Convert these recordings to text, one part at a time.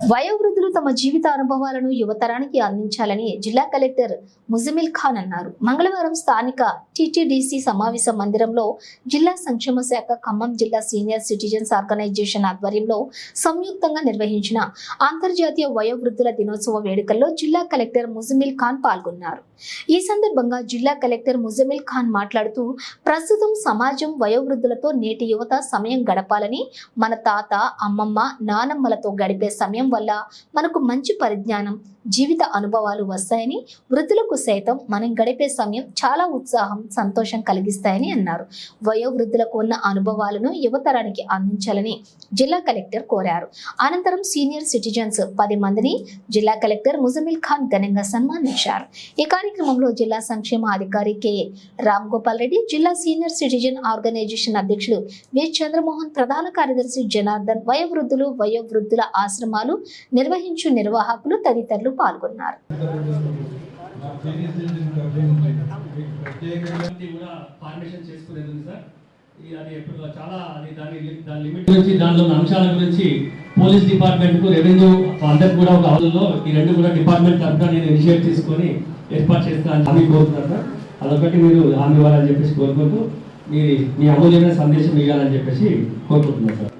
వయోవృద్ధులు తమ జీవిత అనుభవాలను యువతరానికి అందించాలని జిల్లా కలెక్టర్ ముజమిల్ ఖాన్ అన్నారు. మంగళవారం స్థానిక టిటిడిసి సమావేశ మందిరంలో జిల్లా సంక్షేమ శాఖ ఖమ్మం జిల్లా సీనియర్ సిటిజన్స్ ఆర్గనైజేషన్ ఆధ్వర్యంలో సంయుక్తంగా నిర్వహించిన అంతర్జాతీయ వయోవృద్ధుల దినోత్సవ వేడుకల్లో జిల్లా కలెక్టర్ ముజమిల్ ఖాన్ పాల్గొన్నారు. ఈ సందర్భంగా జిల్లా కలెక్టర్ ముజమిల్ ఖాన్ మాట్లాడుతూ ప్రస్తుతం సమాజం వయోవృద్ధులతో నేటి యువత సమయం గడపాలని మన తాత అమ్మమ్మ నానమ్మలతో గడిపే సమయం వల్ల మనకు మంచి పరిజ్ఞానం జీవిత అనుభవాలు వస్తాయని వృద్ధులకు సైతం మనం గడిపే సమయం చాలా ఉత్సాహం సంతోషం కలిగిస్తాయని అన్నారు. వయోవృద్ధులకు ఉన్న అనుభవాలను యువతరానికి అందించాలని జిల్లా కలెక్టర్ కోరారు. అనంతరం సీనియర్ సిటిజన్స్ పది మందిని జిల్లా కలెక్టర్ ముజమిల్ ఖాన్ ఘనంగా సన్మానించారు. ఈ కార్యక్రమంలో జిల్లా సంక్షేమ అధికారి కె. రామ్ గోపాల్ రెడ్డి జిల్లా సీనియర్ సిటిజన్ ఆర్గనైజేషన్ అధ్యక్షులు వి. చంద్రమోహన్ ప్రధాన కార్యదర్శి జనార్దన్ వయోవృద్ధులు వయోవృద్ధుల ఆశ్రమాలు నిర్వహించు నిర్వాహకులు తదితరులు పాల్గొన్నారు. ప్రత్యేకంగా అది కూడా సార్. చాలా అది దాని దాని లిమిట్ గురించి దానిలో ఉన్న అంశాల గురించి పోలీస్ డిపార్ట్మెంట్కు రెవెన్యూ అందరికి కూడా ఒక హౌస్లో ఈ రెండు కూడా డిపార్ట్మెంట్ తరఫున నేను ఇనిషియేట్ తీసుకొని ఏర్పాటు చేస్తానని హామీ కోరుతున్నాను సార్. అదొకటి మీరు హామీ ఇవ్వాలని చెప్పేసి కోరుకుంటూ మీ మీ అమూల్యమైన సందేశం ఇవ్వాలని చెప్పేసి కోరుకుంటున్నాను సార్.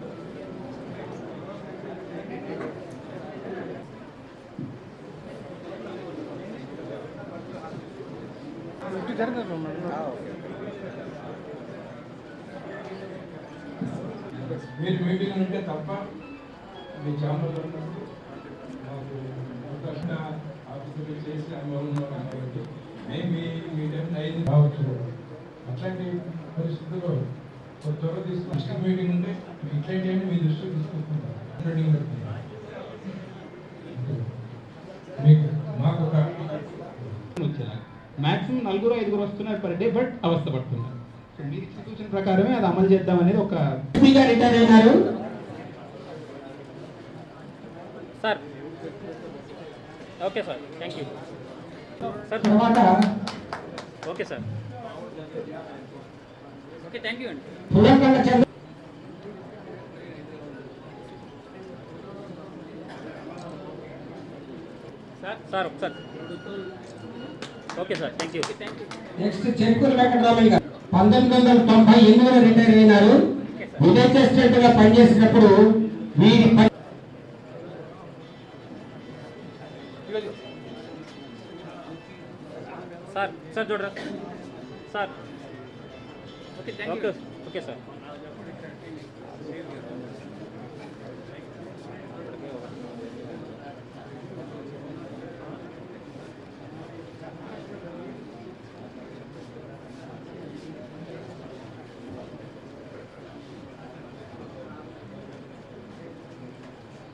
మీరు మీటింగ్ ఉంటే తప్ప మీ ఛాంబర్లో మాకు అవకాశం ఆఫీసులు చేసి అనుభవం కాబట్టి మేము మీ మీ టైం కావచ్చు అట్లాంటి పరిస్థితుల్లో ఒక త్వర తీసుకుని మీటింగ్ ఉంటే మీ ఇట్లాంటి మీ దృష్టికి తీసుకుంటాం ట్రైనింగ్ పెడుతుంది మీకు మాకు ఒక మాక్సిమం నలుగురు ఐదుగురు వస్తున్నారు పర్ డే బట్ అవస్థ పడుతున్నారు సో మీరు ఇచ్చిన సూచన ప్రకారమే అది అమలు చేద్దాం అనేది ఒక రిటైర్ అయినారు. Sir. Okay sir. Thank you sir తర్వాత okay sir. Okay thank you అండి. సార్ సార్ ఒకసారి. Okay sir thank you next Cherukula Venkataramaiah garu పంతొమ్మిది వందల తొంభై ఎనిమిదిలో రిటైర్ అయినారు. విలేజ్ అసిస్టెంట్గా పనిచేసినప్పుడు వీరి పని సార్ సార్ చూడరా. Sir. Okay okay okay sir.